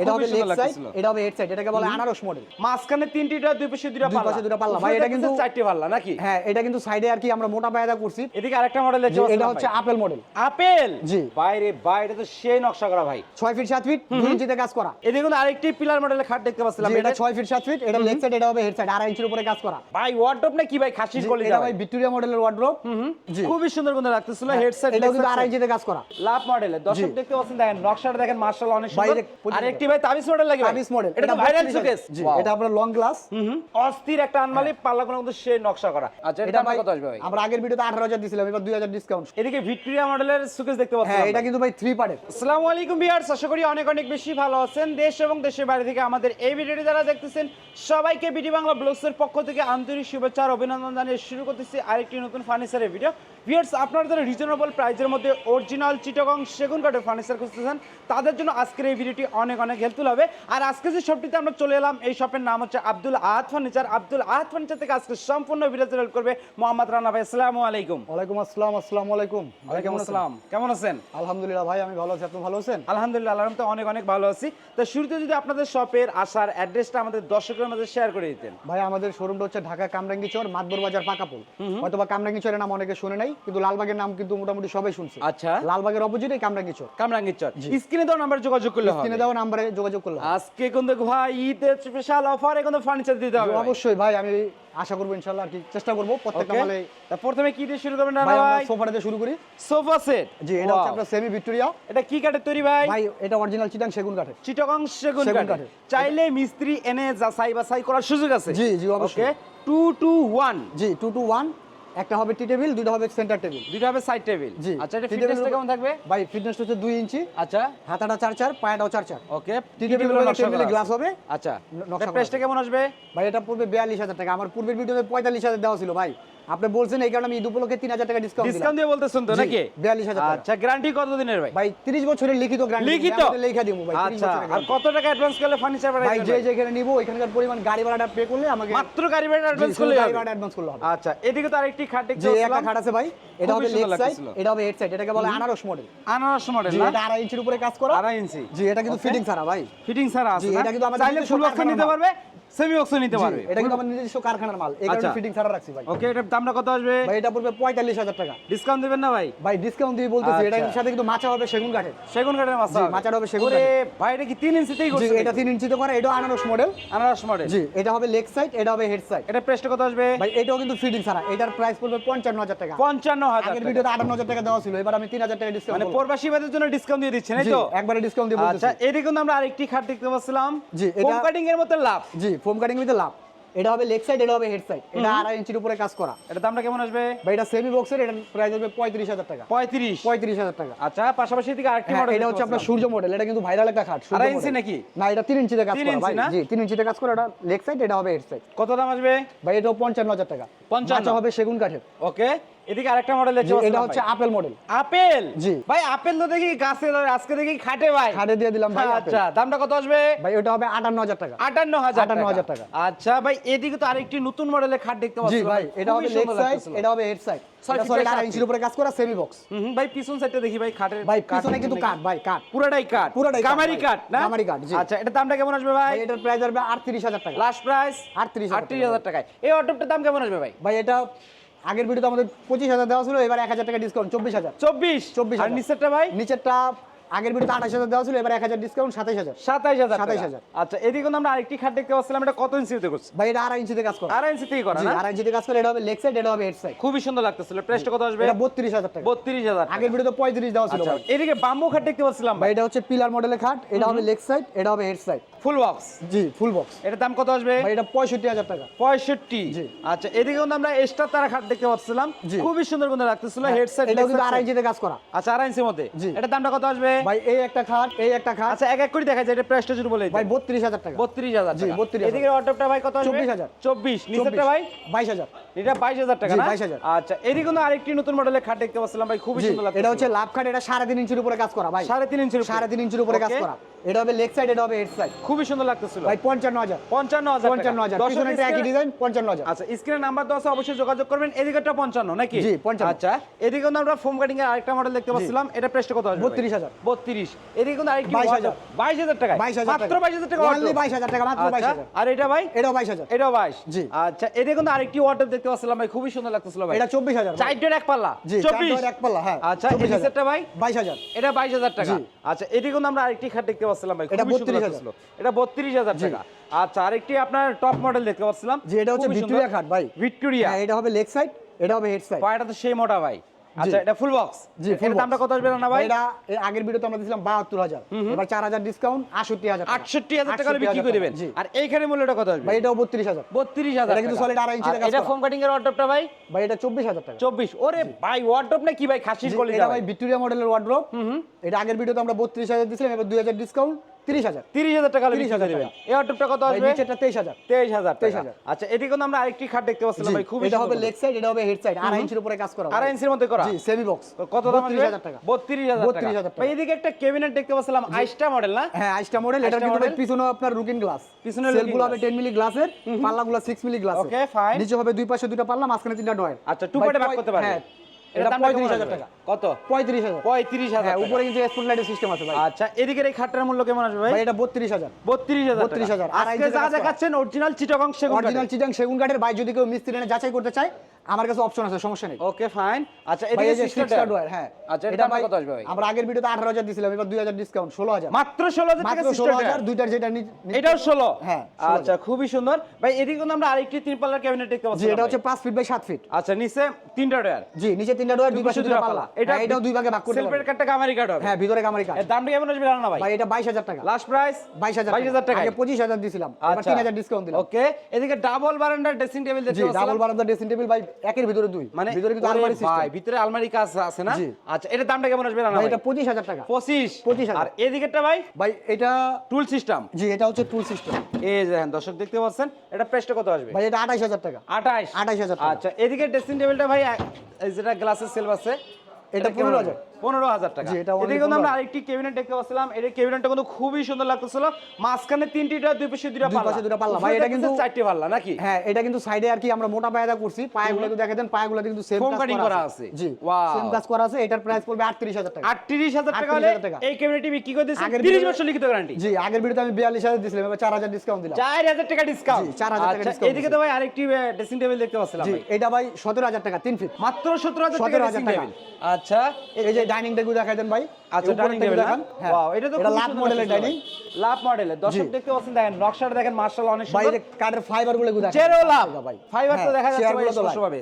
এটা হবে খুবই সুন্দর লেগ সাইড এটা হবে হেড সাইড এটাকে বলে আনারস মডেল মাঝখানে তিনটিটা দুই পাশে দুইটা পাল্লা। পাশে দুইটা পাল্লা। ভাই, এটা কিন্তু- চারটি পাল্লা নাকি? হ্যাঁ এটা কিন্তু সাইডে আর কি আমরা মোটা পায়দা করছি। এদিকে আরেকটা মডেল দেখতে এটা হচ্ছে আপেল মডেল আপেল? জি। বাইরে বাই তো সেই নকশা করা ভাই। ছয় ফিট সাত ফিট দুই ইঞ্চিতে কাজ করা। এদিকে কিন্তু আরেকটি পিলার মডেলের খাট দেখতে পাচ্ছিলাম এটা। এটা- ফিট সাত ফিট এটা লেগ সাইড এটা হবে হেড সাইড আড়াই ইঞ্চির উপরে কাজ করা। ভাই ওয়ার্ডরোব না কি ভাই? খাসির কলি এটা ভাই। ভিক্টোরিয়া মডেলের ওয়ার্ড্রোব জি। খুবই সুন্দর কিন্তু লাগতেছিল হেডসেট এটা কিন্তু আড়াই ইঞ্চিতে কাজ করা। লাভ মডেলের দর্শক দেখতে পাচ্ছেন দেখেন নকশাটা দেখেন মার্শাল অনেক সুন্দর। ভাই তাবিজ মডেল লাগে তাবিজ মডেল এটা ভাইরাল শোকেস জি এটা আপনার লং গ্লাস অস্থির একটা আনমালি পাল্লা কোনো কিন্তু সেই নকশা করা। আচ্ছা এটা কত আসবে ভাই? আমরা আগের ভিডিওতে আঠারো হাজার দিছিলাম এবার দুই হাজার ডিসকাউন্ট এদিকে ভিক্টোরিয়া মডেলের সুকেস দেখতে পাচ্ছেন হ্যাঁ এটা কিন্তু ভাই থ্রি পার্টের আসসালামু আলাইকুম বিয়ার্স আশা করি অনেক অনেক বেশি ভালো আছেন। দেশ এবং দেশের বাইরে থেকে আমাদের এই ভিডিওটি যারা দেখতেছেন সবাইকে বিডি বাংলা ব্লগসের পক্ষ থেকে আন্তরিক শুভেচ্ছা আর অভিনন্দন জানিয়ে শুরু করতেছি আরেকটি নতুন ফার্নিচারের ভিডিও ভিউয়ার্স আপনারা যারা রিজনেবল প্রাইসের মধ্যে অরিজিনাল চিটাগং সেগুন কাঠের ফার্নিচার খুঁজতেছেন তাদের জন্য আজকের এই ভিডিওটি অনেক অনেক হেল্পফুল হবে। আর আজকে যে শপটিতে আমরা চলে এলাম এই শপের নাম হচ্ছে আব্দুল আহাদ ফার্নিচার আব্দুল আহাদ ফার্নিচার থেকে আজকে সম্পূর্ণ ভিডিও হেল্প করবে মোহাম্মদ রানা ভাই। আসসালামু আলাইকুম। ওয়ালাইকুম আসসালাম আসসালামু আলাইকুম। ওয়ালাইকুম আসসালাম। কেমন আছেন? আলহামদুলিল্লাহ ভাই আমি ভালো আছি। আপনি ভালো আছেন? আলহামদুলিল্লাহ আল্লাহর রহমতে অনেক অনেক ভালো আছি। তো শুরুতে যদি আপনাদের শপের আসার অ্যাড্রেসটা আমাদের দর্শকের মধ্যে শেয়ার করে দিতেন। ভাই আমাদের শোরুমটা হচ্ছে ঢাকা কামরাঙ্গি চর মাতবর বাজার পাকাপুল হয়তোবা কামরাঙ্গি চরের নাম অনেকে শুনে নাই। কিন্তু লালবাগের নাম কিন্তু মোটামুটি সবাই শুনছে। আচ্ছা। লালবাগের অপোজিটে কামরাঙ্গি চর। কামরাঙ্গীর চর। স্ক্রিনে দেওয়া নাম্বার যোগাযোগ করলে কিনে দেওয়া নাম্বারে যোগাযোগ করলাম আজকে কিন্তু ভাই ঈদের স্পেশাল অফারে কিন্তু ফার্নিচার দিতে হবে অবশ্যই ভাই আমি আশা করব ইনশাল্লাহ আর কি চেষ্টা করব। প্রত্যেকটা মালে প্রথমে কি দিয়ে শুরু করবেন ভাই সোফাটা দিয়ে শুরু করি। সোফা সেট জি এটা হচ্ছে আপনার সেমি ভিক্টোরিয়া এটা কি কাঠের তৈরি ভাই? ভাই এটা অরিজিনাল চিটাং সেগুন কাঠের। চিটাগং সেগুন কাঠের। কাঠের। চাইলে মিস্ত্রি এনে যাচাই বাছাই করার সুযোগ আছে? জি, জি, অবশ্যই। টু টু ওয়ান জি টু টু ওয়ান একটা হবে টি টেবিল দুটো হবে সেন্টার টেবিল। দুইটা হবে সাইড টেবিল। জি আচ্ছা এটা ফিটনেসটা কেমন থাকবে? ভাই ফিটনেস হচ্ছে দুই ইঞ্চি। আচ্ছা। হাতাটা চার চার পায়াটাও চার চার। ওকে টি টেবিল টেবিলে গ্লাস হবে। আচ্ছা নকশা প্রাইসটা কেমন আসবে? ভাই এটা পূর্বে বিয়াল্লিশ হাজার টাকা। আমার পূর্বের ভিডিওতে পঁয়তাল্লিশ হাজার দেওয়া ছিল ভাই। আপনি বলছেন এই কারণে আমি ঈদ উপলক্ষে তিন হাজার টাকা ডিসকাউন্ট ডিসকাউন্ট দিয়ে বলতেছেন তো নাকি? 42,000 টাকা। আচ্ছা গ্যারান্টি কত দিনের ভাই? ভাই তিরিশ বছরের লিখিত গ্যারান্টি লিখিত? লেখা দিব ভাই আচ্ছা আর কত টাকা অ্যাডভান্স করলে ফার্নিচার ভাই যে যেখানে নিব ওইখানকার পরিমাণ গাড়ি ভাড়াটা পে করলে আমাকে মাত্র গাড়ি ভাড়া অ্যাডভান্স করলে গাড়ি ভাড়াটা অ্যাডভান্স করলে হবে। আচ্ছা এদিকে তো আরেকটি খাট দেখতে যে একটা খাট আছে ভাই এটা হবে লেগ সাইড এটা হবে হেড সাইড এটাকে বলে আনারস মডেল আনারস মডেল না? এটা আড়াই ইঞ্চির উপরে কাজ করা। আড়াই ইঞ্চি। জি এটা কিন্তু ফিটিং ছাড়া ভাই। ফিটিং ছাড়া আছে এটা কিন্তু আমাদের চাইলে ফুল বক্স নিতে পারবে? সেমি বক্স নিতে পারবে। এটা কিন্তু আমার নিজস্ব কারখানার মাল। এই কারণে আচ্ছা। ফিটিং ছাড়া রাখছি ভাই। ওকে এটার দামটা কত আসবে? ভাই এটা পড়বে হাজার টাকা। ডিসকাউন্ট দিবেন না ভাই? ভাই ডিসকাউন্ট দিয়ে বলতেছি এটা আচ্ছা। সাথে কিন্তু মাচা হবে সেগুন কাঠের। সেগুন কাঠের জি, মাচার হবে সেগুন ভাই এটা কি 3 ইঞ্চিতেই জি করছে? এটা তিন ইঞ্চিতে করা এটা আনারস মডেল আনারস মডেল জি এটা হবে লেগ সাইড এটা হবে হেড সাইড এটা কত আসবে? ভাই এটাও কিন্তু ফিটিং ছাড়া। এটার প্রাইস পড়বে পঞ্চান্ন হাজার টাকা। 55000 আগের ভিডিওতে টাকা দেওয়া ছিল এবার আমি তিন হাজার টাকা ডিসকাউন্ট মানে প্রবাসীবাদের জন্য ডিসকাউন্ট দিয়ে দিচ্ছেন এই তো? একবারে ডিসকাউন্ট দিয়ে আচ্ছা বলতেছি এদিকে কিন্তু আমরা আরেকটি খাট দেখতে পাচ্ছিলাম। জি, এটা- কাটিং এর মতো লাভ। জি ফোম কাটিং উইথ লাভ এটা হবে লেগ সাইড এটা হবে হেড সাইড এটা আড়াই ইঞ্চির উপরে কাজ করা। এটা দামটা কেমন আসবে? ভাই এটা সেমি বক্সের এটা প্রাইস হবে পঁয়ত্রিশ হাজার টাকা। 35 পঁয়ত্রিশ হাজার টাকা। আচ্ছা পাশাপাশি এদিকে আরেকটি হ্যাঁ, মডেল এটা হচ্ছে আপনার সূর্য মডেল এটা কিন্তু ভাইরাল একটা খাট আড়াই ইঞ্চি নাকি? না এটা তিন ইঞ্চিতে কাজ করা ইঞ্চি ভাই জি তিন ইঞ্চিতে কাজ করা এটা লেগ সাইড এটা হবে হেড সাইড কত দাম আসবে? ভাই এটাও পঞ্চান্ন হাজার টাকা। 55 হবে সেগুন কাঠের। ওকে। এদিকে আরেকটা মডেল জি, এটা হচ্ছে আপেল মডেল আপেল জি। ভাই আপেল তো দেখি গাছে আজকে দেখি খাটে ভাই। খাটে দিয়ে দিলাম ভাই আচ্ছা দামটা কত আসবে? ভাই ওটা হবে আটান্ন হাজার টাকা। আটান্ন হাজার 58,000 টাকা। আচ্ছা ভাই এদিকে তো আরেকটি নতুন মডেলের খাট দেখতে জি পাচ্ছি ভাই এটা হবে লেগ সাইড এটা হবে হেড সাইড এটা উপরে কাজ করা সেমি বক্স ভাই পিছন সাইডটা দেখি ভাই খাটের ভাই পিছনে কিন্তু? কাঠ ভাই কাঠ। পুরাটাই কাঠ। পুরোটাই কামারি। কাঠ না? কামারি জি। আচ্ছা এটার দামটা কেমন আসবে ভাই? এটার প্রাইস আসবে আটত্রিশ হাজার টাকা। লাস্ট প্রাইস 38,000 আটত্রিশ হাজার টাকায়। এই অটোপটার দাম কেমন আসবে ভাই? ভাই এটা আগের ভিডিও তো আমাদের পঁচিশ হাজার দেওয়া ছিল এবার এক হাজার টাকা ডিসকাউন্ট চব্বিশ হাজার। চব্বিশ। চব্বিশ আর হাজার। নিচেরটা ভাই? নিচেরটা আগের ভিডিওতে আঠাশ হাজার দেওয়া ছিল এবার এক হাজার ডিসকাউন্ট সাতাইশ হাজার। সাতাইশ হাজার 27,000 আচ্ছা এদিকে আমরা আরেকটি খাট দেখতে পাচ্ছিলাম এটা কত ইঞ্চিতে করছে? ভাই এটা আড়াই ইঞ্চিতে কাজ করা। আড়াই ইঞ্চিতেই করা না? আড়াই ইঞ্চিতে কাজ করে এটা হবে লেগ সাইড এটা হবে হেড সাইড খুবই সুন্দর লাগতেছিল। প্রাইসটা কত আসবে? এটা বত্রিশ হাজার টাকা। বত্রিশ হাজার আগের ভিডিওতে পঁয়ত্রিশ দেওয়া ছিল আচ্ছা এদিকে বাম্বু খাট দেখতে পাচ্ছিলাম ভাই এটা হচ্ছে পিলার মডেলের খাট এটা হবে লেগ সাইড এটা হবে হেড সাইড ফুল বক্স জি ফুল বক্স এটার দাম কত আসবে? ভাই এটা পঁয়ষট্টি হাজার টাকা। পঁয়ষট্টি। জি। আচ্ছা এদিকে কিন্তু আমরা এক্সট্রা তারা খাট দেখতে পাচ্ছিলাম। হ্যাঁ, খুবই সুন্দর কিন্তু লাগতেছিল হেডসেট এটাও কিন্তু আড়াই ইঞ্চিতে কাজ করা। আচ্ছা আড়াই ইঞ্চির মধ্যে। জি। এটার দামটা কত আসবে? ভাই এই একটা খাট এই একটা খাট। আচ্ছা এক এক করে দেখা যায় এটা প্রাইসটা যদি বলে ভাই বত্রিশ হাজার টাকা। বত্রিশ হাজার জি, 32,000 এদিকে অটোপটা ভাই কত আসবে? 24,000 চব্বিশ। নিচেরটা ভাই? বাইশ হাজার। এটা বাইশ হাজার টাকা জি, না? 22,000 আচ্ছা এদিকে কিন্তু আরেকটি নতুন মডেলের খাট দেখতে পাচ্ছিলাম ভাই খুবই সুন্দর লাগছে এটা হচ্ছে লাভ খাট এটা সাড়ে তিন ইঞ্চির উপরে কাজ করা ভাই। সাড়ে তিন ইঞ্চির উপরে। সাড়ে তিন ইঞ্চির উপরে কাজ করা। এটা হবে লেগ সাইড এটা হবে হেড সাইড খুবই সুন্দর লাগতেছিল। ভাই পঞ্চান্ন হাজার। পঞ্চান্ন হাজার টাকা। পঞ্চান্ন হাজার। দর্শক পিছনে একই ডিজাইন পঞ্চান্ন হাজার। আচ্ছা স্ক্রিনে নাম্বার দেওয়া আছে অবশ্যই যোগাযোগ করবেন। এদিকেটা পঞ্চান্ন নাকি? জি, 55 আচ্ছা এদিকে কিন্তু আমরা ফোম কাটিং এর আরেকটা মডেল দেখতে পাচ্ছিলাম। এটা প্রাইসটা কত আসবে 32,000 বত্রিশ। এদিকে কিন্তু আরেকটি 22,000 বাইশ হাজার টাকা বাইশ হাজার মাত্র বাইশ হাজার টাকা বাইশ হাজার টাকা মাত্র বাইশ আচ্ছা, হাজার। আর এটা ভাই? এটাও বাইশ হাজার। এটাও বাইশ? জি। আচ্ছা এদিকে কিন্তু আরেকটি ওয়াটার দেখতে পাচ্ছিলাম ভাই খুবই সুন্দর লাগতেছিল ভাই। এটা চব্বিশ হাজার চারটের এক পাল্লা। জি চব্বিশ? এক পাল্লা হ্যাঁ আচ্ছা এই হাজার। ভাই? বাইশ হাজার। এটা বাইশ হাজার টাকা। আচ্ছা এদিকে কিন্তু আমরা আরেকটি খাট দেখতে পাচ্ছিলাম ভাই এটা 32,000 লাগতেছিল। এটা বত্রিশ হাজার টাকা। আচ্ছা আরেকটি আপনার টপ মডেল দেখতে পাচ্ছিলাম। জি এটা হচ্ছে ভিক্টোরিয়া খাট ভাই। ভিক্টোরিয়া। হ্যাঁ এটা হবে লেগ সাইড এটা হবে হেড সাইড পায়টা তো সেই মোটা ভাই। আচ্ছা এটা ফুল বক্স জি, এর দামটা কত আসবে না ভাই? এটা এর আগের ভিডিওতে আমরা বাহাত্তর হাজার। এবার চার হাজার ডিসকাউন্ট আটষট্টি হাজার টাকা। টাকা বিক্রি করে দেবেন। আর এইখানে মূল্যটা কত আসবে? ভাই এটাও বত্রিশ হাজার। বত্রিশ হাজার এটা কিন্তু solid আড়াই ইঞ্চির কাজ এটা। ফোম কাটিং এর অর্ডারটা ভাই? ভাই এটা চব্বিশ হাজার টাকা। চব্বিশ। ওরে ভাই ওয়ার্ডরোব না কি ভাই? খাসির কলিজা এটা ভাই ভিক্টোরিয়া মডেলের ওয়ার্ড্রপ এটা আগের ভিডিওতে আমরা বত্রিশ হাজার দিয়েছিলাম এবার দুই হাজার ডিসকাউন্ট তিরিশ হাজার। তিরিশ হাজার টাকা হলে 30,000 দেবেন। টাকা। এই কত আসবে? নিচেরটা তেইশ হাজার। তেইশ হাজার টাকা। 23,000 আচ্ছা এদিকে কিন্তু আমরা আরেকটি খাট দেখতে পাচ্ছিলাম ভাই খুবই এটা হবে লেগ সাইড এটা হবে হেড সাইড আড়াই ইঞ্চির উপরে কাজ করা আড়াই ইঞ্চির মধ্যে করা? জি সেমি বক্স কত দাম আসবে? 32,000 টাকা। বত্রিশ হাজার 32,000 টাকা টাকা। এদিকে একটা ক্যাবিনেট দেখতে পাচ্ছিলাম আইসটা মডেল না? হ্যাঁ আইসটা মডেল এটা কিন্তু পিছনে আপনার রুকিং গ্লাস পিছনে সেলগুলো হবে। 10 মিলি গ্লাসের পাল্লাগুলো 6 মিলি গ্লাস. নিচে হবে দুই পাশে দুটো পাল্লা মাঝখানে তিনটা ডয়ার আচ্ছা টু পার্টে ভাগ করতে পারবে? হ্যাঁ এটা এটা দামটা কেমন 35000 আসবে? টাকা। কত? পঁয়ত্রিশ হাজার। হ্যাঁ হাজার উপরে কিন্তু স্পট লাইটের সিস্টেম আছে ভাই। আচ্ছা এদিকের এই খাটটার মূল্য কেমন আসবে ভাই? ভাই এটা 32000 বত্রিশ হাজার বত্রিশ হাজার। আজকে আইনজীবী যা দেখাচ্ছেন অরিজিনাল চিটাগং সেগুন অরিজিনাল চিটাং সেগুন কাঠের ভাই যদি কেউ মিস্ত্রি এনে যাচাই করতে চায় আমার কাছে অপশন আছে সমস্যা নেই। ওকে ফাইন আচ্ছা এদিকে সিস্টার ডয়ার হ্যাঁ। আচ্ছা এটা ভাই কত আসবে ভাই। আমরা আগের ভিডিওতে 18000 দিছিলাম এবার 2000 ডিসকাউন্ট 16000 মাত্র ষোলো হাজার টাকা মাত্র সিস্টার 16000 দুইটার যেটা এটাও ষোলো? হ্যাঁ, আচ্ছা খুবই সুন্দর। ভাই এদিকে কিন্তু আমরা আরেকটি তিন পাল্লার ক্যাবিনেট দেখতে পাচ্ছি এটা হচ্ছে 5 ফিট বাই 7 ফিট আচ্ছা নিচে তিনটা ডয়ার জি নিচে তিনটা ডয়ার দুই পাশে দুটো পাল্লা। এটা এটা এটাও দুই ভাগে ভাগ করতে সেলফের কাটটা কামারি কাট হবে। হ্যাঁ ভিতরে কামারি কাঠ এর দামটা কেমন আসবে জানো না ভাই? ভাই এটা 22000 টাকা। লাস্ট প্রাইস 22000 22,000 টাকা। আগে 25000 দিছিলাম এবার আচ্ছা। 3000 ডিসকাউন্ট দিলাম। ওকে এদিকে ডাবল বারান্ডার ড্রেসিং টেবিল দেখতে জি পাচ্ছি ডাবল বারান্দা ড্রেসিং টেবিল ভাই একের ভিতরে দুই। মানে ভিতরে কিন্তু আলমারি আলমারি ভাই ভিতরে আলমারি কাজ আছে না? আচ্ছা এটা দামটা কেমন আসবে ভাই এটা 25000 টাকা। 25 25,000 আর এদিকেরটা ভাই? ভাই এটা টুল সিস্টেম। জি এটা হচ্ছে টুল সিস্টেম। এই দেখেন দর্শক দেখতে পাচ্ছেন এটা প্রাইসটা কত আসবে? ভাই এটা 28000 টাকা। 28 28,000 টাকা। আচ্ছা এদিকে ড্রেসিং টেবিলটা ভাই এই যেটা গ্লাসের সেলফ আছে এটা কেমন 15,000 আসবে? 15,000 টাকা। এটা কিন্তু আমরা আরেকটি ক্যাবিনেট দেখতে পাচ্ছিলাম। এই ক্যাবিনেটটা কিন্তু খুবই সুন্দর লাগতেছিল। মাঝখানে তিনটি দুই পাশে দুইটা দুই পাল্লা। পাশে দুইটা পাল্লা। ভাই, এটা কিন্তু- চারটি পাল্লা নাকি? হ্যাঁ এটা কিন্তু সাইডে আর কি আমরা মোটা পায়দা করছি। পায়াগুলো একটু দেখে দেন পায়াগুলো কিন্তু সেম কাজ করা আছে। জি Wow. সেম কাজ করা আছে। এটার প্রাইস পড়বে 38000 টাকা। 38000 টাকা হলে এই ক্যাবিনেটটি বিক্রি করে আগের 30 বছর লিখিত গ্যারান্টি জি আগের ভিডিওতে আমি 42000 দিছিলাম এবার 4000 ডিসকাউন্ট দিলাম। 4000 টাকা ডিসকাউন্ট জি, 4,000 টাকা discount এদিকে তো ভাই আরেকটি ড্রেসিং টেবিল দেখতে পাচ্ছিলাম জি ভাই এটা ভাই 17000 টাকা 3 ফিট মাত্র 17000 টাকা 17,000 ড্রেসিং টাকা। টেবিল আচ্ছা এই যে ডাইনিং টেবিল দেখাই দেন ভাই। আচ্ছা ডাইনিং টেবিল দেখান। হ্যাঁ। ওয়াও এটা তো এটা লাভ মডেলের ডাইনিং ভাই। লাভ মডেলের দর্শক। দেখতে পাচ্ছেন দেখেন নকশাটা দেখেন মাশাআল্লাহ অনেক সুন্দর। এই কাঠের ফাইবারগুলো দেখেন। চেরো লাভ ভাই। ফাইবার তো হ্যাঁ, দেখা যাচ্ছে ভাই স্পষ্টভাবে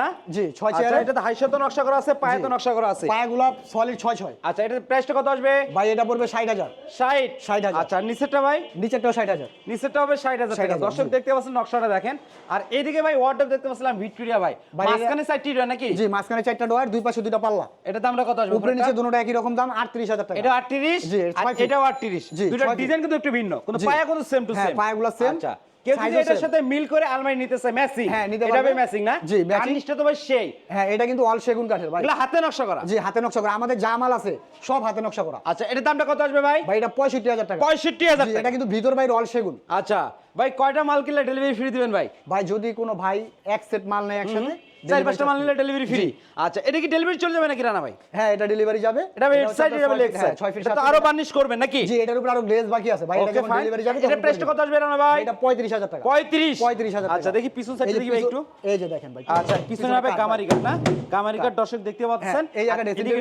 না? জি, ছয় আচ্ছা এটা তো নকশা করা আছে পায়ে তো নকশা করা আছে। পায়াগুলো সলিড 6 6 আচ্ছা এটা প্রাইসটা কত আসবে? ভাই এটা পড়বে 60000 60 60,000 আচ্ছা আর নিচেরটা ভাই? নিচেরটাও 60000 নিচেরটা হবে 60000 টাকা। দর্শক দেখতে পাচ্ছেন নকশাটা দেখেন। আর এইদিকে ভাই ওয়ার্ডরোব দেখতে পাচ্ছিলাম ভিক্টোরিয়া ভাই। ভাই, মাঝখানে সাইডটি রয় নাকি? জি মাঝখানে চারটা ডয়ার দুই পাশে দুইটা পাল্লা এটা দামটা কত আসবে? উপরে নিচে দুটোটা একই রকম দাম 38000 টাকা। এটা 38 জি, আর ছয় feet। এটাও 38 জি, দুটো ডিজাইন কিন্তু একটু ভিন্ন। কিন্তু পায়া কিন্তু সেম টু হ্যাঁ, পায়াগুলো আচ্ছা। কেউ যদি এটার সাথে মিল করে আলমারি নিতে চায় ম্যাচিং হ্যাঁ, নিতে পারবে। ম্যাচিং না? জি, matching। তো ভাই সেই। হ্যাঁ এটা কিন্তু অল সেগুন কাঠের ভাই। এগুলো হাতে নকশা করা। জি হাতে নকশা করা। আমাদের যা মাল আছে সব হাতে নকশা করা। আচ্ছা এটার দামটা কত আসবে ভাই? ভাই এটা 65000 টাকা। পঁয়ষট্টি হাজার এটা কিন্তু ভিতর বাইরে অল সেগুন। আচ্ছা ভাই কয়টা মাল কিনলে ডেলিভারি ফ্রি দিবেন ভাই? ভাই যদি কোনো ভাই এক সেট মাল নেয় একসাথে চার পাঁচটা মাল নিলে ডেলিভারি ফ্রি আচ্ছা এটা কি ডেলিভারি চলে যাবে নাকি রানা ভাই? হ্যাঁ এটা ডেলিভারি যাবে। এটা হেড সাইড এটা ছয় লেগ feet, সাইড হ্যাঁ, ফিট তো আরও বার্নিশ করবেন নাকি? জি এটার উপর আরও গ্লেজ বাকি আছে। ভাই এটা যখন ডেলিভারি যাবে এটা করে কত আসবে রানা ভাই? এটা 35000 টাকা। 35 35000 টাকা আচ্ছা দেখি পিছন সাইড দেখি ভাই একটু। এই যে দেখেন ভাই। আচ্ছা পিছনে হবে। গামারি কাঠ না? গামারি কাঠ। দর্শক দেখতে পাচ্ছেন? হ্যাঁ, এই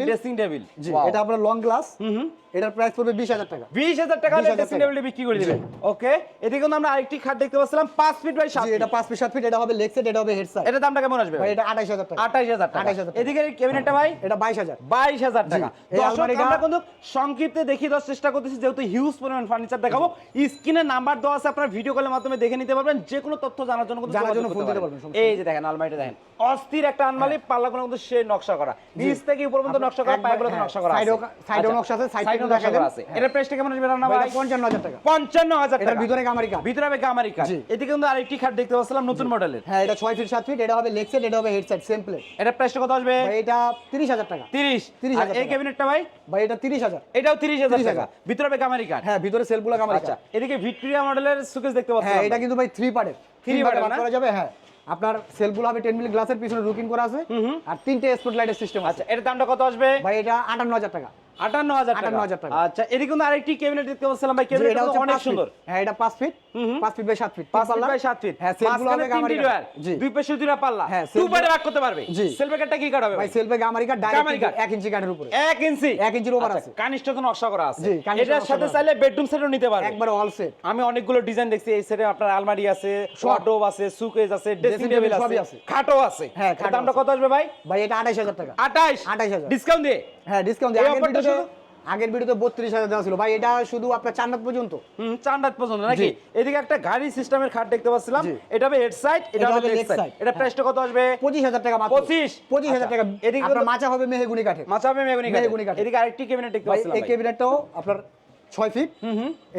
ড্রেসিং টেবিল জি এটা আপনার লং গ্লাস এটার প্রাইস পড়বে 20000 টাকা। বিশ হাজার টাকা হলে 20,000 ড্রেসিং টাকা। বিক্রি করে দিবেন। ওকে এদিকে কিন্তু আমরা আরেকটি খাট দেখতে পাচ্ছিলাম পাঁচ ফিট বাই সাত জি এটা 5 ফিট 7 ফিট এটা হবে লেগ সেট এটা হবে হেড সাইড এটা দামটা কেমন আসবে ভাই এটা 28000 টাকা। আঠাইশ হাজার টাকা। 28,000 এদিকে ক্যাবিনেটটা ভাই? এটা 22000 বাইশ হাজার টাকা। দর্শক, আমরা কিন্তু সংক্ষিপ্তে দেখিয়ে দেওয়ার চেষ্টা করতেছি যেহেতু হিউজ পরিমাণ ফার্নিচার দেখাবো। স্ক্রিনে নাম্বার দেওয়া আছে আপনার ভিডিও কলের মাধ্যমে দেখে নিতে পারবেন। যে কোনো তথ্য জানার জন্য কিন্তু জানার জন্য ফোন দিতে পারবেন। এই যে দেখেন আলমারিটা দেখেন। অস্থির একটা আলমারি পাল্লাগুলো কিন্তু সে নকশা করা। নিচ থেকে উপর পর্যন্ত নকশা করা একবার- নকশা করা আছে। সাইডেও নকশা আছে, সাইড নকশা করা আছে। প্রাইসটা কেমন আসবে রান্না ভাই? ভাই 55000 টাকা। পঞ্চান্ন হাজার এটার টাকা। ভিতরে গামারি ভিতরে গামারি এদিকে কিন্তু আরেকটি খাট দেখতে পাচ্ছিলাম নতুন মডেলের হ্যাঁ এটা 6 ফিট 7 ফিট এটা হবে লেগ সেট এটা হবে হেডসেট সেম প্লেট এটা প্রাইসটা কত আসবে? ভাই এটা 30000 টাকা। তিরিশ? 30,000 আর এই ক্যাবিনেটটা ভাই? ভাই এটা 30000 এটাও তিরিশ হাজার 30,000 টাকা। ভিতরে হবে কামারি কাট হ্যাঁ ভিতরে সেলগুলো কামারি আচ্ছা এদিকে ভিক্টোরিয়া মডেলের সুকেস দেখতে পাচ্ছি হ্যাঁ এটা কিন্তু ভাই থ্রি পার্টের থ্রি 3 পার্টে part ভাগ না? করা যাবে হ্যাঁ। আপনার সেলগুলো হবে 10 মিলি গ্লাসের পিছনে রুকিং করা আছে। আর তিনটে স্পট লাইটের সিস্টেম আছে। আচ্ছা এর দামটা কত আসবে? ভাই এটা 58000 টাকা। আটান্ন হাজার টাকা। 58,000 টাকা। আচ্ছা এদিকে কিন্তু আরেকটি ক্যাবিনেট দেখতে পাচ্ছিলাম ভাই। ক্যাবিনেট অনেক পাঁচ সুন্দর। হ্যাঁ এটা পাঁচ ফিট পাঁচ ফিট বাই সাত ফিট পাঁচ ফিট বাই সাত ফিট হ্যাঁ সেলগুলো হবে গামারি ডয়ার দুই পাশে দুইটা পাল্লা। হ্যাঁ, টু পারে ভাগ করতে পারবে। জি। সেলফের কাটটা কি কাট হবে ভাই সেলফে গামারি কাঠ। ডাইরেক্ট এক ইঞ্চি কাঠের উপরে। এক ইঞ্চি এক ইঞ্চির ওভার আচ্ছা, আছে। কানিষ্ঠ তো নকশা করা আছে? এটার সাথে চাইলে বেডরুম সেটও নিতে পারবে। একবার অল সেট আমি অনেকগুলো ডিজাইন দেখছি এই সেটে আপনার আলমারি আছে। ওয়ার্ডরোব আছে সুকেজ আছে ড্রেসিং টেবিল আছে সবই আছে। খাটও আছে। হ্যাঁ, দামটা কত আসবে ভাই? ভাই এটা আঠাইশ হাজার টাকা। 28 28,000 ডিসকাউন্ট দিয়ে? হ্যাঁ ডিসকাউন্ট এই আগের ভিডিওতে আগের ভিডিওতে বত্রিশ হাজার দেওয়া ছিল। ভাই এটা শুধু আপনার চান্নাত পর্যন্ত। হুম চার রাত পর্যন্ত নাকি? এদিকে একটা গাড়ি সিস্টেমের খাট দেখতে পাচ্ছিলাম। এটা হবে হেড সাইড এটা হবে লেগ সাইড এটা প্রাইসটা কত আসবে? পঁচিশ হাজার টাকা মাত্র। 25? পঁচিশ হাজার আচ্ছা, টাকা। এদিকে মাচা হবে মেহেগুনি কাঠে মাচা হবে মেহগনি কাঠে কাঠে। এদিকে আরেকটি ক্যাবিনেট দেখতে ভাই পাচ্ছিলাম এই ক্যাবিনেটটাও আপনার ছয় ফিট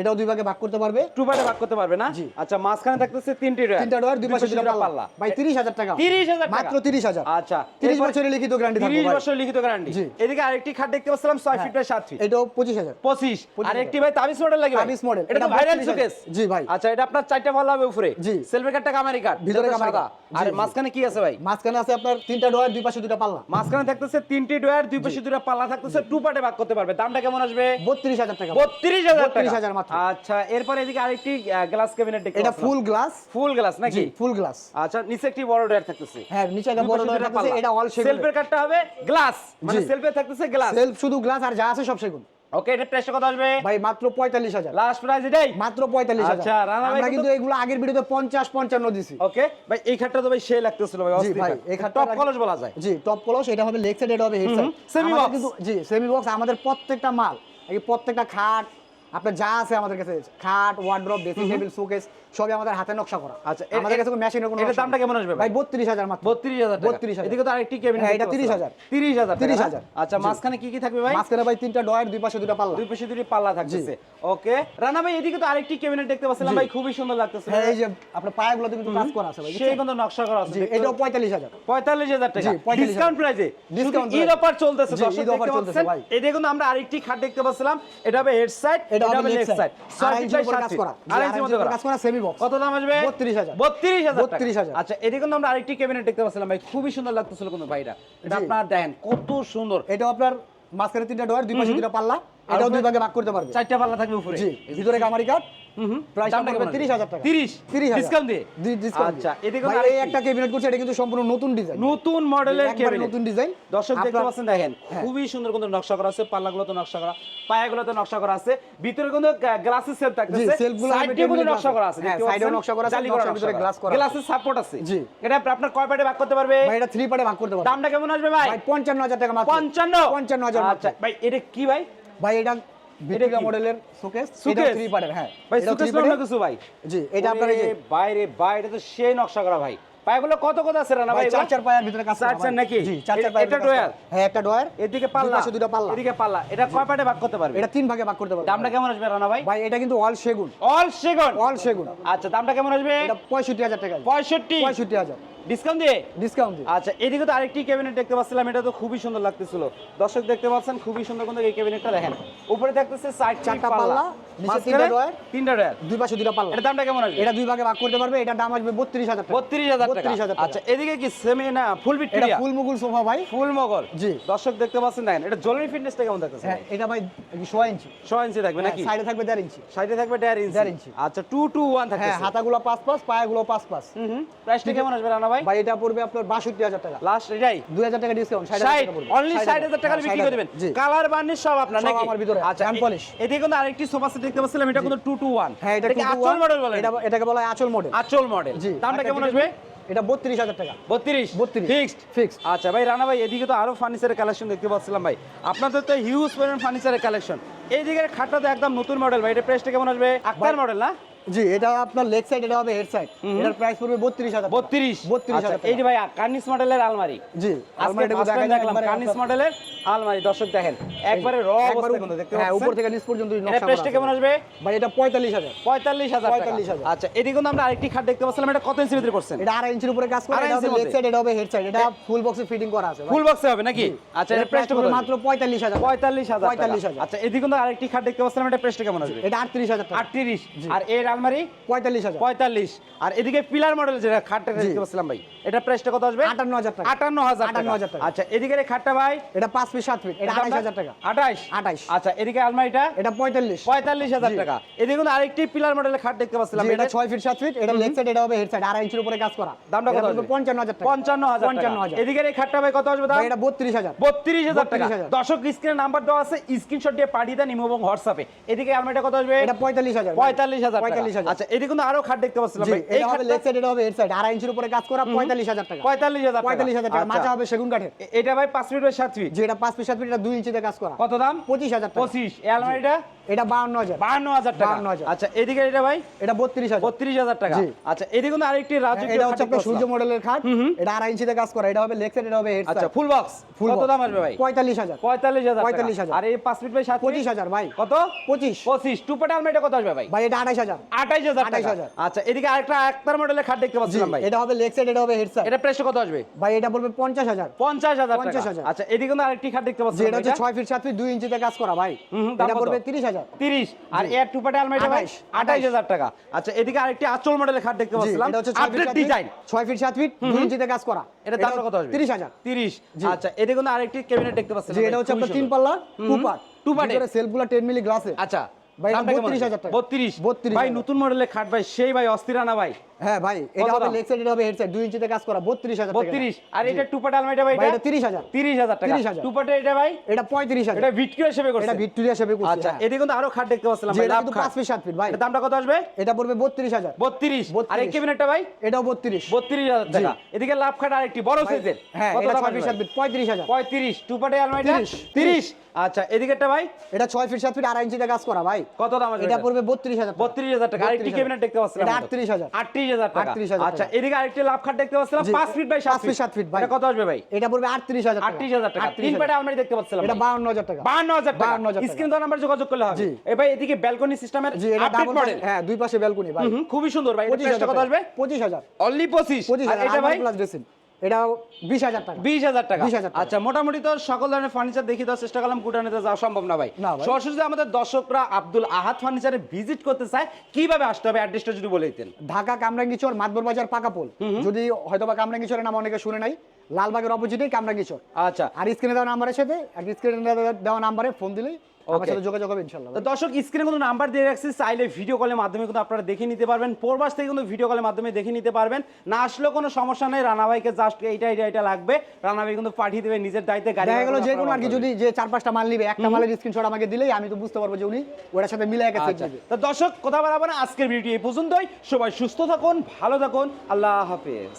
এটাও দুই ভাগে ভাগ করতে পারবে। টু পার্টে ভাগ করতে পারবে না? আচ্ছা মাঝখানে থাকতেছে তিনটি ডয়ার তিনটা ডোয়ার দুই পাশে দুটো পাল্লা। ভাই তিরিশ হাজার টাকা। 30,000 টাকা? মাত্র তিরিশ হাজার। আচ্ছা তিরিশ বছরের লিখিত গ্যারান্টি 30 ভাই। লিখিত গ্যারান্টি এদিকে আরেকটি খাট দেখতে পাচ্ছিলাম 6 ফিট বাই 7 ফিট এটাও পঁচিশ হাজার। 25 পঁচিশ আর ভাই তাবিজ মডেল লাগে তাবিজ model। এটা ভাইরাল সুকেস জি ভাই। আচ্ছা এটা আপনার চারটা ভালো হবে উপরে। জি। সেলফের কাটটা কামারি কাট ভিতরে কামারি আর মাঝখানে কি আছে ভাই? মাঝখানে আছে আপনার তিনটা ডোয়ার দুই পাশে দুটো পাল্লা। মাঝখানে থাকতেছে তিনটি ডয়ার দুই পাশে দুটো পাল্লা থাকতেছে টু পার্টে ভাগ করতে পারবে। দামটা কেমন আসবে? বত্রিশ হাজার টাকা। হাজার 32,000 মাত্র। আচ্ছা এরপর এদিকে আরেকটি গ্লাস ক্যাবিনেট দেখতে এটা ফুল গ্লাস ফুল গ্লাস নাকি? ফুল গ্লাস আচ্ছা নিচে একটি বড় ডয়ার থাকতেছে। হ্যাঁ নিচে একটা বড় ডোয়ার থাকতেছে এটা অল সেগুন সেলফের কাটটা হবে গ্লাস মানে সেলফে থাকতেছে গ্লাস সেলফ শুধু গ্লাস আর যা আছে সব সেগুন। ওকে এটা প্রাইসটা কত আসবে? ভাই মাত্র লাস্ট প্রাইস এটাই? মাত্র আচ্ছা, রানা ভাই আমরা কিন্তু- এগুলো আগের ভিডিওতে পঞ্চাশ পঞ্চান্ন দিছি। ওকে ভাই এই খাটটা তো ভাই সে লাগতেছিল ভাই অস্থির ভাই এই খাটটা টপ কলস বলা যায়। জি টপ কলস এটা হবে লেগ সাইড এটা হবে হেড সাইড box। কিন্তু জি সেমি বক্স আমাদের প্রত্যেকটা মাল এই প্রত্যেকটা খাট আপনার যা আছে আমাদের কাছে খাট ওয়ার্ড্রপ ড্রেসিং টেবিল শোকেস সবই আমাদের হাতে নকশা করা। আচ্ছা, আমাদের কাছে কোনো মেশিনের কোনো এটার দামটা কেমন আসবে ভাই? ভাই বত্রিশ হাজার মাত্র। বত্রিশ হাজার বত্রিশ হাজার। এদিকে তো আরেকটি ক্যাবিনেট হ্যাঁ, এটা 30,000 তিরিশ হাজার। 30,000 আচ্ছা। মাঝখানে কি কি থাকবে ভাই? মাঝখানে ভাই তিনটা ডয়ার দুই পাশে দুটো পাল্লা। দুই পাশে দুটি পাল্লা থাকতেছে। ওকে। রানা ভাই এদিকে তো আরেকটি ক্যাবিনেট দেখতে পাচ্ছিলাম ভাই খুবই সুন্দর লাগতেছে হ্যাঁ এই যে আপনার পায়াগুলোতে কিন্তু কাজ করা আছে ভাই সেই কিন্তু নকশা করা আছে। হাজার। পঁয়তাল্লিশ হাজার টাকা। জি, 45,000 discount Discount Eid price। Offer চলতেছে দর্শক দেখতে পাচ্ছেন। এই দেখুন আমরা আরেকটি খাট দেখতে পাচ্ছিলাম। এটা হবে হেড সাইড এটা হবে লেগ সাইড side। আড়াই ইঞ্চির উপরে কাজ আড়াই আড়াই ইঞ্চির ইঞ্চির মধ্যে উপরে করা। কাজ করা semi box। কত দাম আসবে? 32,000 বত্রিশ হাজার 32,000 আচ্ছা কিন্তু আমরা আরেকটি ক্যাবিনেট দেখতে পাচ্ছিলাম ভাই। খুবই সুন্দর লাগতেছিল কিন্তু ভাইরা। এটা জি। আপনার দেখেন কত সুন্দর। এটা আপনার মাঝখানে তিনটা ডয়ার দুই পাশে দুটো পাল্লা। এটাও দুই ভাগে ভাগ করতে পারবে। চারটা পাল্লা থাকবে উপরে। ভিতরে কামারি কাঠ ডিসকাউন্ট আচ্ছা নতুন মডেলের নতুন ডিজাইন দর্শক দেখতে পাচ্ছেন দেখেন। খুবই সুন্দর কিন্তু নকশা করা আছে পাল্লাগুলোতে নকশা করা পায়াগুলোতে নকশা করা আছে ভিতরে কিন্তু গ্লাসের সেল থাকতেছে। জি, সেলফগুলো সাইড দিয়ে কিন্তু নকশা করা আছে হ্যাঁ? নকশা করা আছে, ভিতরে glass করা গ্লাসের সাপোর্ট আছে। জি। এটা আপনার কয় পার্টে ভাগ করতে পারবে? ভাই এটা থ্রি পার্টে ভাগ করতে পারবে। দামটা কেমন আসবে ভাই? ভাই পঞ্চান্ন হাজার টাকা মাত্র। পঞ্চান্ন? পঞ্চান্ন হাজার আচ্ছা ভাই এটা কি ভাই? ভাই এটা ভিক্টোরিয়া মডেলের শোকেস এটা থ্রি পার্টের হ্যাঁ। ভাই এটাও সুকেশ three part নামে এর। কিছু ভাই। জি এটা আপনার এই বাইরে বাইরে তো সেই নকশা করা ভাই। পায়াগুলো কত কত আছে রানা ভাই ভাই চার চার পায়ের ভিতরে কাজ চার চার নাকি? জি চার চার এ- এটা ডয়ার? হ্যাঁ একটা ডয়ার এদিকে পাল্লা। দুটো পাল্লা। এদিকে পাল্লা। এটা কয় পার্টে ভাগ করতে পারবে? এটা তিন ভাগে ভাগ করতে পারবে। দামটা কেমন আসবে রানা ভাই? ভাই এটা কিন্তু অল সেগুন। অল সেগুন? অল সেগুন। আচ্ছা দামটা কেমন আসবে? এটা পঁয়ষট্টি টাকা। পঁয়ষট্টি। পঁয়ষট্টি হাজার। ডিসকাউন্ট দিয়ে? ডিসকাউন্ট দিয়ে। আচ্ছা এদিকে তো আরেকটি ক্যাবিনেট দেখতে পাচ্ছিলাম এটা তো খুবই সুন্দর লাগতেছিল। দর্শক দেখতে পাচ্ছেন খুবই সুন্দর কিন্তু এই ক্যাবিনেটটা দেখেন। উপরে থাকতেছে চারটি চারটা পাল্লা নিচে তিনটা ডয়ার। তিনটা ডয়ার দুই পাশে দুটো পাল্লা। এটার দামটা কেমন আসবে? এটা দুই ভাগে ভাগ করতে পারবে এটার দাম আসবে বত্রিশ হাজার টাকা। বত্রিশ হাজার টাকা। আচ্ছা এদিকে কি সেমি না ফুল এটা ভিক্টোরিয়া? ফুল মুগুল সোফা ভাই। ফুল মগল। জি। দর্শক দেখতে পাচ্ছেন দেখেন এটা জলের ফিটনেসটা কেমন থাকতেছে হ্যাঁ এটা ভাই সোয়া ইঞ্চি। ছয় ইঞ্চি থাকবে নাকি? সাইডে থাকবে দেড় ইঞ্চি। সাইডে থাকবে দেড় ইঞ্চি। আচ্ছা টু টু ওয়ান থাকবে হ্যাঁ হাতাগুলো পাঁচ পাঁচ পায়াগুলো পাঁচ পাঁচ। হুম হুম। প্রাইসটা কেমন আসবে রানা ভাই ভাই এটা পড়বে আপনার বাষট্টি হাজার টাকা। লাস্ট এটাই। দুই হাজার টাকা ডিসকাউন্ট ষাট ষাট টাকা পড়বে। অনলি ষাট হাজার টাকা বিক্রি করে দেবেন। কালার বার্নিশ সব আপনার নাকি? আমার ভিতরে, আচ্ছা hand এ- এদিকে কিন্তু আরেকটি সোফা সেট দেখতে পাচ্ছিলাম এটা কিন্তু টু টু ওয়ান হ্যাঁ এটা কি 2 to আচল মডেল বলে। এটা এটাকে বলা হয় আচল মডেল আচল মডেল দামটা কেমন আসবে? এটা বত্রিশ হাজার টাকা। বত্রিশ। 32 ফিক্সড। আচ্ছা ভাই রানা ভাই এদিকে তো আরও ফার্নিচারের কালেকশন দেখতে পাচ্ছিলাম ভাই। আপনাদের তো হিউজ পরিমাণ ফার্নিচারের কালেকশন এই দিকের খাটটা তো একদম নতুন মডেল ভাই। এটা প্রাইসটা কেমন আসবে? আক্তার মডেল না? জি এটা আপনার লেগ সাইড এটা হবে হেড সাইড এটার প্রাইস পড়বে বত্রিশ হাজার বত্রিশ। 32,000 আচ্ছা, এই যে ভাই কার্নিস মডেলের আলমারি। জি আলমারিটা দেখা দেখলাম কার্নিস মডেলের আলমারি দর্শক দেখেন। একবারে র অবস্থা। কিন্তু দেখতে হ্যাঁ উপর থেকে নিচ পর্যন্ত এটা নকশা প্রাইসটা কেমন আসবে? ভাই এটা পঁয়তাল্লিশ হাজার। পঁয়তাল্লিশ হাজার 45,000 আচ্ছা এদিকে কিন্তু আমরা আরেকটি খাট দেখতে পাচ্ছিলাম এটা কত ইঞ্চি ভিতরে করছেন? এটা আড়াই ইঞ্চির উপরে কাজ করে এটা হবে লেগ সাইড এটা হবে হেড সাইড এটা ফুল বক্সে ফিটিং করা আছে। ফুল বক্সে হবে নাকি? আচ্ছা এটা প্রাইসটা কত মাত্র পঁয়তাল্লিশ হাজার পঁয়তাল্লিশ হাজার 45,000 আচ্ছা এদিকে কিন্তু আরেকটি খাট দেখতে পাচ্ছিলাম এটা প্রাইসটা কেমন আসবে? এটা আটত্রিশ হাজার টাকা। আটত্রিশ। আর এর আলমারি পঁয়তাল্লিশ হাজার। পঁয়তাল্লিশ। আর এদিকে পিলার মডেল যেটা খাটটা জি। দেখতে পাচ্ছিলাম ভাই এটা প্রাইসটা কত আসবে? আটান্ন হাজার টাকা। আটান্ন হাজার আটান্ন হাজার টাকা। আচ্ছা এদিকে এই খাটটা ভাই। এটা পাঁচ ফিট সাত ফিট। এটা আঠাশ হাজার টাকা। আঠাশ আঠাশ আচ্ছা এদিকে আলমারিটা? এটা পঁয়তাল্লিশ। পঁয়তাল্লিশ হাজার টাকা। এদিকে কিন্তু আরেকটি পিলার মডেলের খাট দেখতে পাচ্ছিলাম এটা ছয় ফিট সাত ফিট। এটা লেগ সাইড এটা হবে হেড সাইড আড়াই ইঞ্চির উপরে কাজ করা। দামটা কত আসবে? পঞ্চান্ন হাজার টাকা। পঞ্চান্ন হাজার পঞ্চান্ন হাজার। এদিকে এই খাটটা ভাই কত আসবে দাম? এটা বত্রিশ হাজার। বত্রিশ হাজার টাকা। 32,000 দর্শক স্ক্রিনে নাম্বার দেওয়া আছে। স্ক্রিনশট দিয়ে পাঠিয়ে দেন ইমো এবং হোয়াটসঅ্যাপে এদিকে আলমারিটা কত আসবে? এটা পঁয়তাল্লিশ হাজার। পঁয়তাল্লিশ হাজার পঁয়তাল্লিশ হাজার। আচ্ছা এদিকে কিন্তু আরও খাট দেখতে পাচ্ছিলাম ভাই। এই এটা লেগ সাইড এটা হবে হেড সাইড। আড়াই ইঞ্চির উপরে কাজ করা পঁয়তাল্লিশ হাজার টাকা। পঁয়তাল্লিশ হাজার পঁয়তাল্লিশ হাজার টাকা। মাচা হবে সেগুন কাঠের। এটা ভাই পাঁচ ফিট বাই সাত ফিট। যে এটা পাঁচ ফিট সাত ফিট এটা দুই ইঞ্চিতে কাজ করা। কত দাম? পঁচিশ হাজার টাকা। পঁচিশ। এই আলমারিটা? এটা বাউন্ন হাজার। বাহান্ন হাজার টাকা। 52,000 আচ্ছা এদিকে এটা ভাই? এটা বত্রিশ হাজার। বত্রিশ হাজার টাকা। আচ্ছা এদিকে কিন্তু আরেকটি রাজকীয় এটা হচ্ছে আপনার সূর্য মডেলের খাট। এটা আড়াই ইঞ্চিতে কাজ করা। এটা হবে লেগ সাইড এটা হবে হেড আচ্ছা ফুল বক্স? Full কত দাম আসবে ভাই? পঁয়তাল্লিশ হাজার। পঁয়তাল্লিশ হাজার 45,000 আর এই পাঁচ ফিট বাই পঁচিশ হাজার ভাই। কত? পঁচিশ। পঁচিশ। টু পেট আলমারিটা কত আসবে ভাই? ভাই এটা হাজার আঠাইশ হাজার। টাকা আচ্ছা এদিকে আরেকটা একতার মডেলের খাট দেখতে পাচ্ছিলাম ভাই। এটা হবে লেগ সাইড এটা হবে হেড সাইড এটা প্রাইস কত আসবে? ভাই এটা পড়বে পঞ্চাশ হাজার। পঞ্চাশ হাজার টাকা। 50,000 আচ্ছা এদিকে কিন্তু আরেকটি খাট দেখতে যে পাচ্ছিলাম এটা হচ্ছে ছয় ফিট সাত ফিট দুই ইঞ্চিতে কাজ করা ভাই। দাম এটা? পড়বে তিরিশ হাজার। তিরিশ। আর এর টু আলমারিটা ভাই 28 আঠাইশ। হাজার টাকা। আচ্ছা এদিকে আরেকটি আচল মডেলের খাট দেখতে পাচ্ছিলাম এটা হচ্ছে ছয় ফিট ডিজাইন ছয় ফিট সাত ফিট দুই ইঞ্চিতে কাজ করা। এটা দামটা কত আসবে? তিরিশ হাজার। তিরিশ। আচ্ছা এদিকে কিন্তু আরেকটি ক্যাবিনেট দেখতে পাচ্ছিলাম এটা হচ্ছে আপনার তিন পাল্লা টু পার্ট part এর। সেলফগুলো টেন মিলি গ্লাসে আচ্ছা। ভাই, এটা দামটা 32,000 টাকা। 32 32,000 ভাই নতুন মডেলের খাট ভাই সেই ভাই অস্থির না ভাই। হ্যাঁ ভাই এটা হবে লেগ সাইড এটা হবে হেড সাইড দুই ইঞ্চিতে কাজ করা বত্রিশ হাজার টাকা। 32 আর। এটা আলমারিটা ভাই এটা? এটা তিরিশ হাজার। 30000 টাকা। 30,000 টু এটা ভাই? এটা পঁয়ত্রিশ হাজার। এটা ভিটকিও হিসেবে করছে। এটা ভিক্টোরিয়া শেপে করছি আচ্ছা হ্যাঁ। কিন্তু আরও খাট দেখতে পাচ্ছিলাম ভাই লাভ খাট। পাঁচ ফিট সাত ফিট ভাই। এটা দামটা কত আসবে? এটা পড়বে বত্রিশ হাজার। 32 আর এই ক্যাবিনেটটা ভাই? এটাও বত্রিশ। 32000 টাকা। এদিকে লাভ খাট আরেকটি বড় সাইজের হ্যাঁ এটা ফিট ফিট পঁয়ত্রিশ হাজার। 35 টু পার্টে আলমারিটা 30 30 আচ্ছা এদিকেরটা ভাই। এটা ছয় ফিট সাত ফিট আড়াই ইঞ্চিতে কাজ করা ভাই। কত দাম আসবে এটা পড়বে বত্রিশ হাজার বত্রিশ হাজার টাকা। আরেকটি 32,000 ক্যাবিনেট দেখতে পাচ্ছিলাম এটা আমরা। 38,000 38,000 টাকা। 38,000 আচ্ছা এদিকে আরেকটি লাভ খাট দেখতে পাচ্ছিলাম। জি, 5 ফিট বাই 7 ফিট সাত ফিট ভাই। এটা কত আসবে ভাই? এটা পড়বে আটত্রিশ হাজার টাকা। 38000 টাকা। তিন 38,000 পেটে আলমারি দেখতে পাচ্ছিলাম। এটা ভাই। বাউন্ন হাজার টাকা। 52000 টাকা। 52,000 টাকা। স্ক্রিন তো নাম্বার যোগাযোগ করলে হবে। এই ভাই এদিকে ব্যালকনি সিস্টেমের জি এটা ডাবল মডেল হ্যাঁ দুই পাশে ব্যালকনি ভাই। খুবই সুন্দর ভাই। এটা পঁচিশ হাজার কত আসবে? পঁচিশ হাজার। অনলি 25 পঁচিশ আর হাজার এটা ভাই? প্লাস ড্রেসিং এটা বিশ হাজার টাকা। বিশ হাজার টাকা। আচ্ছা মোটামুটি তো সকল ধরনের ফার্নিচার দেখিয়ে দেওয়ার চেষ্টা করলাম কুটানিতে যাওয়া সম্ভব না ভাই। সরাসরি আমাদের দর্শকরা আব্দুল আহাদ ফার্নিচারে ভিজিট করতে চায় কীভাবে আসতে হবে? অ্যাড্রেসটা যদি বলে দিতেন। ঢাকা কামরাঙ্গিচর মাতবর বাজার পাকাপোল যদি হয়তো বা কামরাঙ্গিচরের নাম অনেকে শুনে নাই লালবাগের অপোজিটেই কামরাঙ্গিচর। আচ্ছা। আর স্ক্রিনে দেওয়া নাম্বারের সাথে আর স্ক্রিনে দেওয়া নাম্বারে ফোন দিলেই আমার সাথে যোগাযোগ হবে দর্শক স্ক্রিনে কিন্তু নাম্বার দিয়ে রাখছি চাইলে ভিডিও কলের মাধ্যমে কিন্তু আপনারা দেখে নিতে পারবেন। প্রবাস থেকে কিন্তু ভিডিও কলের মাধ্যমে দেখে নিতে পারবেন। না আসলেও কোনো সমস্যা নেই রানা ভাইকে জাস্ট এইটা এইটা এটা লাগবে। রানা ভাই কিন্তু পাঠিয়ে দেবে নিজের দায়িত্বে গাড়ি দেখা গেল যে কোনো আর কি যদি যে চার পাঁচটা মাল নিবে একটা মালের স্ক্রিনশট আমাকে দিলেই আমি তো বুঝতে পারব যে উনি ওটার সাথে মিলে আচ্ছা। তো দর্শক কথা বলাবো না আজকের ভিডিও এই পর্যন্তই। সবাই সুস্থ থাকুন ভালো থাকুন আল্লাহ হাফেজ।